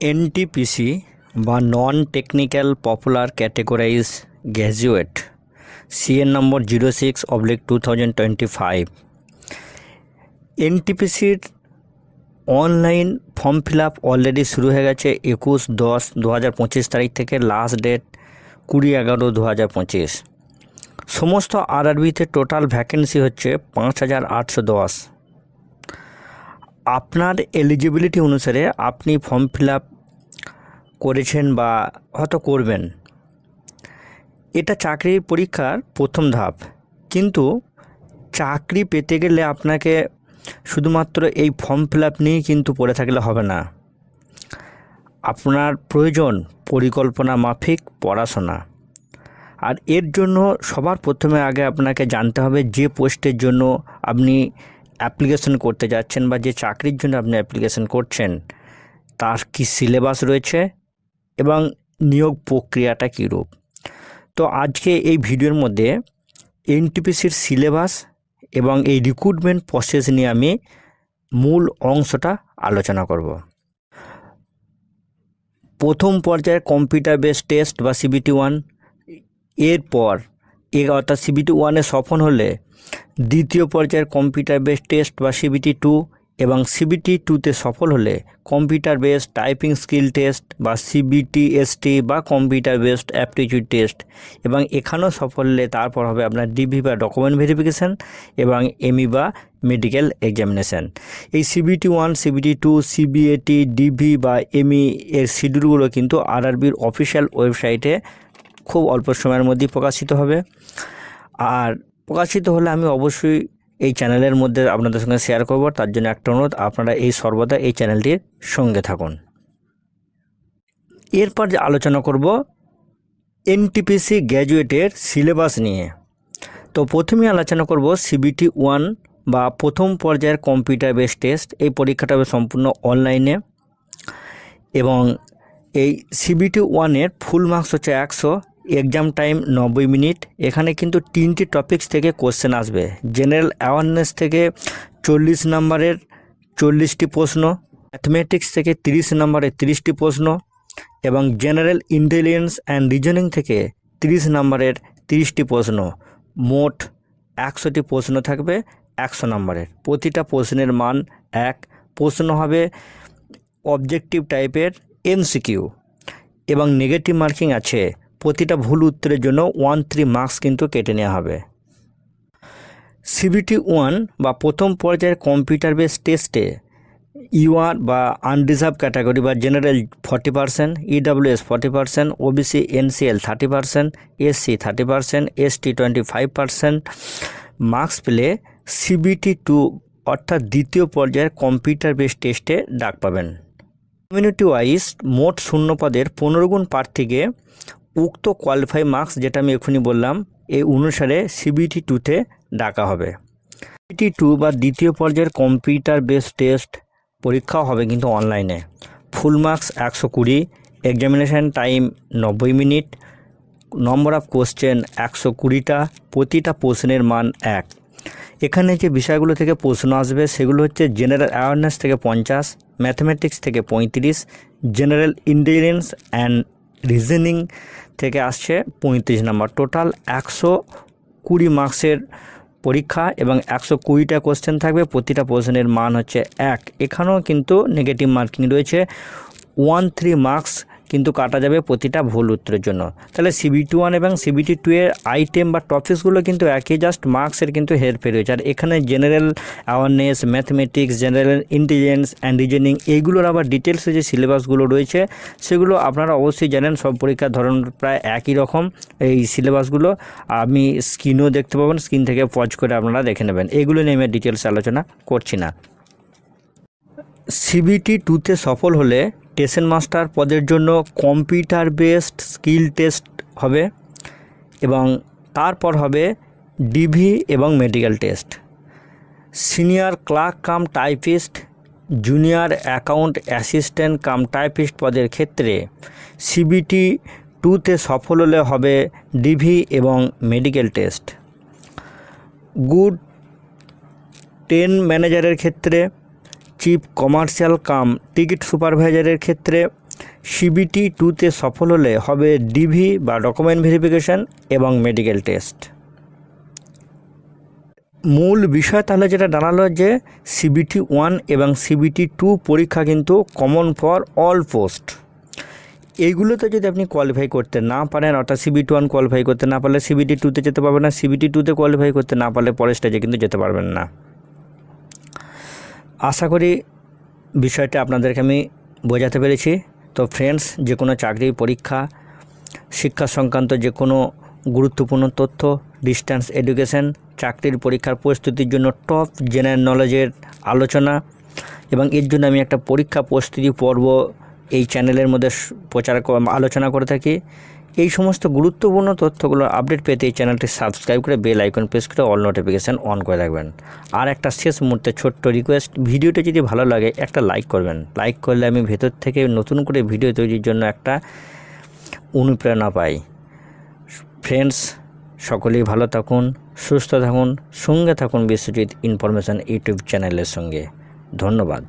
NTPC বা non technical popular categorize graduate CEN number zero six oblique two thousand twenty five এনটিপিসির online form fill up already শুরু হয়ে গেছে একুশ দশ দু হাজার পঁচিশ তারিখ থেকে লাস্ট ডেট কুড়ি এগারো দু হাজার পঁচিশ। সমস্ত আরআরবিতে টোটাল ভ্যাকেন্সি হচ্ছে পাঁচ হাজার আটশো দশ। আপনার এলিজিবিলিটি অনুসারে আপনি ফর্ম ফিল করেছেন বা হয়তো করবেন। এটা চাকরির পরীক্ষার প্রথম ধাপ। কিন্তু চাকরি পেতে গেলে আপনাকে শুধুমাত্র এই ফর্ম ফিল আপ নিয়েই কিন্তু পড়ে থাকলে হবে না। আপনার প্রয়োজন পরিকল্পনা মাফিক, পড়াশোনা। আর এর জন্য সবার প্রথমে আগে আপনাকে জানতে হবে যে পোস্টের জন্য আপনি অ্যাপ্লিকেশন করতে যাচ্ছেন বা যে চাকরির জন্য আপনি অ্যাপ্লিকেশন করছেন, তার কি সিলেবাস রয়েছে এবং নিয়োগ প্রক্রিয়াটা কীরূপ? তো আজকে এই ভিডিওর মধ্যে এনটিপিসির সিলেবাস এবং এই রিক্রুটমেন্ট প্রসেস নিয়ে আমি মূল অংশটা আলোচনা করব। প্রথম পর্যায়ে কম্পিউটার বেস টেস্ট বা সিবিটি ওয়ান এরপর এ অর্থাৎ সিবিটি ওয়ানে সফল হলে দ্বিতীয় পর্যায়ের কম্পিউটার বেস টেস্ট বা সিবিটি টু এবং সিবিটি টুতে সফল হলে computer based typing skill test বা সিবিটিএসটি বা কম্পিউটার বেসড অ্যাপটিটিউড টেস্ট এবং এখানেও সফল হলে তারপর হবে আপনার ডিভি বা ডকুমেন্ট ভেরিফিকেশান এবং এমই বা মেডিকেল এক্সামিনেশান। এই CBT one, CBT two, CBAT, DV বা এমই এর শিডিউলগুলো কিন্তু আরআরবির অফিসিয়াল ওয়েবসাইটে খুব অল্প সময়ের মধ্যেই প্রকাশিত হবে। আর প্রকাশিত হলে আমি অবশ্যই এই চ্যানেলের মধ্যে আপনাদের সঙ্গে শেয়ার করব। তার জন্য একটা অনুরোধ, আপনারা এই সর্বদা এই চ্যানেলটির সঙ্গে থাকুন। এরপর যে আলোচনা করব এনটিপিসি গ্র্যাজুয়েটের সিলেবাস নিয়ে। তো প্রথমেই আলোচনা করব সিবিটি ওয়ান বা প্রথম পর্যায়ের কম্পিউটার বেস টেস্ট এই পরীক্ষাটা হবে সম্পূর্ণ অনলাইনে এবং এই সিবিটি ওয়ানের ফুল মার্কস হচ্ছে একশো। এক্সাম টাইম নব্বই মিনিট। এখানে কিন্তু তিনটি টপিকস থেকে কোশ্চেন আসবে। জেনারেল অ্যাওয়ারনেস থেকে চল্লিশ নম্বরের চল্লিশটি প্রশ্ন ম্যাথমেটিক্স থেকে তিরিশ নম্বরের তিরিশটি প্রশ্ন এবং জেনারেল ইন্টেলিজেন্স অ্যান্ড রিজনিং থেকে তিরিশ নম্বরের তিরিশটি প্রশ্ন। মোট একশোটি প্রশ্ন থাকবে একশো নম্বরের। প্রতিটা প্রশ্নের মান এক। প্রশ্ন হবে অবজেক্টিভ টাইপের এমসিকিউ এবং নেগেটিভ মার্কিং আছে প্রতিটা ভুল উত্তরের জন্য ওয়ান থ্রি মার্কস কিন্তু কেটে নেওয়া হবে। সিবিটি ওয়ান বা প্রথম পর্যায়ের কম্পিউটার বেস টেস্টে ইউআর বা আনরিজার্ভ ক্যাটাগরি বা general forty percent EWS forty percent OBC NCL thirty percent SC thirty percent ST twenty five percent marks পেলে সিবিটি টু অর্থাৎ দ্বিতীয় পর্যায়ের কম্পিউটার বেস টেস্টে ডাক পাবেন। কমিউনিটি ওয়াইজ মোট শূন্য পদের পনেরো গুণ প্রার্থীকে উক্ত কোয়ালিফাই মার্কস যেটা আমি এখনই বললাম, এই অনুসারে সিবিটি টুতে ডাকা হবে। সিবিটি টু বা দ্বিতীয় পর্যায়ের কম্পিউটার বেস টেস্ট পরীক্ষাও হবে কিন্তু অনলাইনে ফুল মার্কস একশো কুড়ি এক্সামিনেশান টাইম নব্বই মিনিট নম্বর অফ কোশ্চেন একশো কুড়িটা, প্রতিটা প্রশ্নের মান এক। এখানে যে বিষয়গুলো থেকে প্রশ্ন আসবে সেগুলো হচ্ছে জেনারেল অ্যাওয়ারনেস থেকে পঞ্চাশ ম্যাথমেটিক্স থেকে পঁয়ত্রিশ জেনারেল ইন্টেলিজেন্স অ্যান্ড রিজনিং থেকে আসছে পঁয়ত্রিশ নাম্বার। টোটাল একশো কুড়ি মার্কসের পরীক্ষা এবং একশো কুড়িটা কোশ্চেন থাকবে, প্রতিটা প্রশ্নের মান হচ্ছে এক। এখানেও কিন্তু নেগেটিভ মার্কিং রয়েছে। ওয়ান থ্রি মার্কস কিন্তু কাটা যাবে প্রতিটা ভুল উত্তরের জন্য। তাহলে সিবিটি ওয়ান এবং সিবিটি টু এর আইটেম বা টপিকসগুলো কিন্তু একই জাস্ট মার্কসের কিন্তু হেরফের রয়েছে আর এখানে general awareness mathematics general intelligence and reasoning এইগুলোর আবার ডিটেলসে যে সিলেবাসগুলো রয়েছে, সেগুলো আপনারা অবশ্যই জানেন। সব পরীক্ষার ধরন প্রায় একই রকম এই সিলেবাসগুলো আমি স্ক্রিনও দেখতে পাবেন স্ক্রিন থেকে পজ করে আপনারা দেখে নেবেন। এগুলো নিয়ে আমি ডিটেলস আলোচনা করছি না। সিবিটি টুতে সফল হলে টেশন মাস্টার পদের জন্য কম্পিউটার বেসড স্কিল টেস্ট হবে এবং তারপর হবে ডিভি এবং medical test. Senior clerk cum typist, junior account assistant cum typist পদের ক্ষেত্রে সিবিটি টুতে সফল হলে হবে ডিভি এবং মেডিকেল টেস্ট। গুড টেন ম্যানেজারের ক্ষেত্রে চিফ কমার্শিয়াল কাম টিকিট সুপারভাইজারের ক্ষেত্রে সিবিটি টুতে সফল হলে হবে ডিভি বা ডকুমেন্ট ভেরিফিকেশান এবং মেডিকেল টেস্ট মূল বিষয় তাহলে যেটা দাঁড়াল যে সিবিটি ওয়ান এবং সিবিটি টু পরীক্ষা কিন্তু কমন ফর অল পোস্ট এইগুলোতে যদি আপনি কোয়ালিফাই করতে না পারেন, অর্থাৎ সিবিটি ওয়ান কোয়ালিফাই করতে না পারলে সিবিটি টুতে যেতে পারবেন না সিবিটি টুতে কোয়ালিফাই করতে না পারলে পরের স্টেজে কিন্তু যেতে পারবেন না। আশা করি বিষয়টা আপনাদেরকে আমি বোঝাতে পেরেছি। তো ফ্রেন্ডস যে কোনো চাকরির পরীক্ষা, শিক্ষা সংক্রান্ত যে কোনো গুরুত্বপূর্ণ তথ্য ডিস্ট্যান্স এডুকেশন চাকরির পরীক্ষার প্রস্তুতির জন্য টপ জেনারেল নলেজের আলোচনা এবং এর জন্য আমি একটা পরীক্ষা প্রস্তুতি পর্ব এই চ্যানেলের মধ্যে প্রচার আলোচনা করে থাকি। এই সমস্ত গুরুত্বপূর্ণ তথ্যগুলো আপডেট পেতে এই চ্যানেলটি সাবস্ক্রাইব করে বেল আইকন প্রেস করে অল নোটিফিকেশান অন করে রাখবেন। আর একটা শেষ মুহূর্তে ছোট্ট রিকোয়েস্ট ভিডিওটা যদি ভালো লাগে, একটা লাইক করবেন। লাইক করলে আমি ভেতর থেকে নতুন করে ভিডিও তৈরির জন্য একটা অনুপ্রেরণা পাই। ফ্রেন্ডস সকলেই ভালো থাকুন, সুস্থ থাকুন, সঙ্গে থাকুন বিশ্বজিৎ ইনফরমেশন ইউটিউব চ্যানেলের সঙ্গে। ধন্যবাদ।